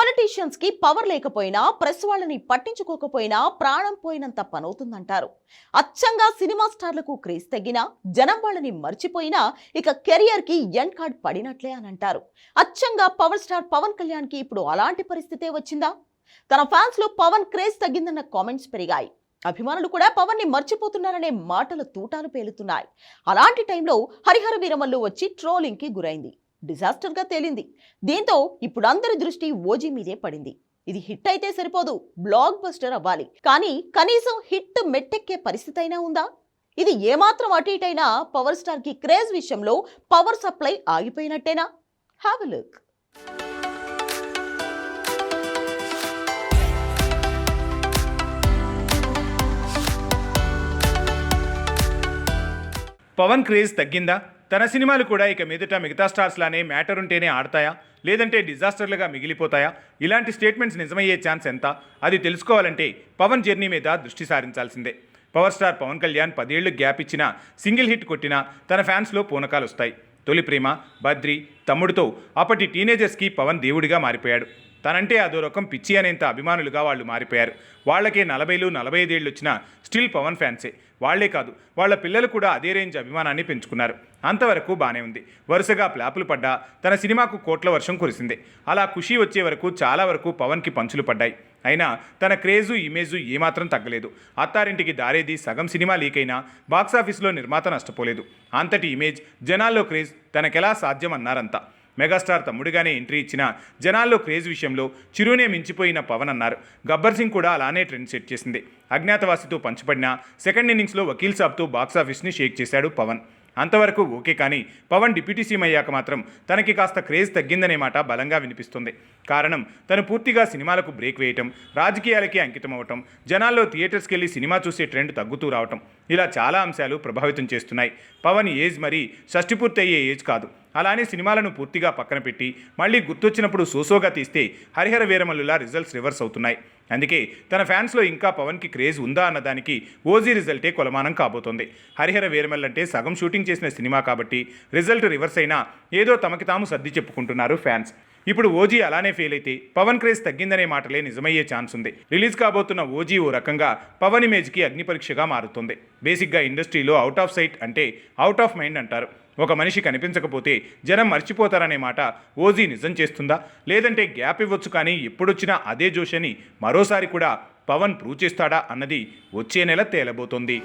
పొలిటీషియన్స్కి power లేకపోయినా press వాళ్ళని పట్టించుకోకపోయినా ప్రాణం పోయినంత పనవుతుందంటారు. అచ్చంగా సినిమా స్టార్లకు క్రేజ్ తగ్గినా జనం వాళ్ళని మర్చిపోయినా ఇక కెరియర్కి ఎండ్ కార్డ్ పడినట్లే అని అంటారు అచ్చంగా పవర్ స్టార్ పవన్ కళ్యాణ్కి ఇప్పుడు అలాంటి పరిస్థితే వచ్చిందా? తన ఫ్యాన్స్లో పవన్ క్రేజ్ తగ్గిందన్న కామెంట్స్ పెరిగాయి. అభిమానులు కూడా పవన్ని మర్చిపోతున్నారనే మాటల తూటాలు పేలుతున్నాయి. అలాంటి టైంలో హరిహర వీరమల్లు వచ్చి ట్రోలింగ్కి గురైంది. డిజాస్టర్గా తేలింది. దీంతో ఇప్పుడు అందరి దృష్టి ఓజీ మీదే పడింది. ఇది హిట్ అయితే సరిపోదు బ్లాక్ బస్టర్ అవ్వాలి. కానీ కనీసం హిట్ మెట్టెక్కే పరిస్థితి అయినా ఉందా? ఇది ఏమాత్రం అటు ఇటైనా పవర్ స్టార్కి క్రేజ్ విషయంలో power supply ఆగిపోయినట్టేనా? Have look. Pawan craze తగ్గిందా? తన సినిమాలు కూడా ఇక మీదట మిగతా స్టార్స్ లానే మ్యాటర్ ఉంటేనే ఆడతాయా? లేదంటే డిజాస్టర్లుగా మిగిలిపోతాయా? ఇలాంటి స్టేట్మెంట్స్ నిజమయ్యే ఛాన్స్ ఎంత? అది తెలుసుకోవాలంటే పవన్ జర్నీ మీద దృష్టి సారించాల్సిందే. పవర్ స్టార్ పవన్ కళ్యాణ్ పదేళ్ళు గ్యాప్ ఇచ్చినా సింగిల్ హిట్ కొట్టినా తన ఫ్యాన్స్లో పూనకాలు వస్తాయి. తొలి ప్రేమ బద్రి తమ్ముడితో అప్పటి టీనేజర్స్కి పవన్ దేవుడిగా మారిపోయాడు. తనంటే అదో రకం పిచ్చి అనేంత అభిమానులుగా వాళ్ళు మారిపోయారు. వాళ్ళకే నలభైలు నలభై ఐదేళ్ళు వచ్చినా స్టిల్ పవన్ ఫ్యాన్సే. వాళ్ళే కాదు వాళ్ళ పిల్లలు కూడా అదే రేంజ్ అభిమానాన్ని పెంచుకున్నారు. అంతవరకు బాగానే ఉంది. వరుసగా ప్లాపులు పడ్డా తన సినిమాకు కోట్ల వర్షం కురిసింది. అలా ఖుషి వచ్చే వరకు చాలా వరకు పవన్కి పంచులు పడ్డాయి. అయినా తన క్రేజు ఇమేజు ఏమాత్రం తగ్గలేదు. అత్తారింటికి దారేది సగం సినిమా లీక్ అయినా బాక్సాఫీస్లో నిర్మాత నష్టపోలేదు. అంతటి ఇమేజ్ జనాల్లో క్రేజ్ తనకెలా సాధ్యం అన్నారంతా మెగాస్టార్ తమ్ముడిగానే ఎంట్రీ ఇచ్చిన జనాల్లో క్రేజ్ విషయంలో చిరునే మించిపోయిన పవన్ అన్నారు. గబ్బర్ సింగ్ కూడా అలానే ట్రెండ్ సెట్ చేసింది. అజ్ఞాతవాసితో పంచిపడిన సెకండ్ ఇన్నింగ్స్లో వకీల్ సాబ్తో బాక్సాఫీస్ని షేక్ చేశాడు పవన్. అంతవరకు ఓకే కానీ పవన్ డిప్యూటీ సీఎం అయ్యాక మాత్రం తనకి కాస్త క్రేజ్ తగ్గిందనే మాట బలంగా వినిపిస్తుంది. కారణం తను పూర్తిగా సినిమాలకు బ్రేక్ వేయటం రాజకీయాలకి అంకితం అవటం జనాల్లో థియేటర్స్కి వెళ్ళి సినిమా చూసే ట్రెండ్ తగ్గుతూ రావటం. ఇలా చాలా అంశాలు ప్రభావితం చేస్తున్నాయి. పవన్ ఏజ్ మరి షష్టి పూర్తి అయ్యే ఏజ్ కాదు. అలానే సినిమాలను పూర్తిగా పక్కన పెట్టి మళ్ళీ గుర్తొచ్చినప్పుడు సోసోగా తీస్తే హరిహర వీరమల్లులా రిజల్ట్స్ రివర్స్ అవుతున్నాయి. అందుకే తన ఫ్యాన్స్లో ఇంకా పవన్కి క్రేజ్ ఉందా అన్నదానికి ఓజీ రిజల్టే కొలమానం కాబోతోంది. హరిహర వీరమల్ అంటే సగం షూటింగ్ చేసిన సినిమా కాబట్టి రిజల్ట్ రివర్స్ అయినా ఏదో తమకి తాము సర్ది చెప్పుకుంటున్నారు ఫ్యాన్స్. ఇప్పుడు ఓజీ అలానే ఫెయిల్ అయితే పవన్ క్రేజ్ తగ్గిందనే మాటలే నిజమయ్యే ఛాన్స్ ఉంది. రిలీజ్ కాబోతున్న ఓజీ ఓ రకంగా పవన్ ఇమేజ్కి అగ్ని పరీక్షగా మారుతుంది. బేసిక్గా ఇండస్ట్రీలో అవుట్ ఆఫ్ సైట్ అంటే అవుట్ ఆఫ్ మైండ్ అంటారు. ఒక మనిషి కనిపించకపోతే జనం మర్చిపోతారనే మాట ఓజీ నిజం చేస్తుందా? లేదంటే గ్యాప్ ఇవ్వచ్చు కానీ ఎప్పుడొచ్చినా అదే జోష్ అని మరోసారి కూడా పవన్ ప్రూవ్ చేస్తాడా అన్నది వచ్చే నెల తేలబోతోంది.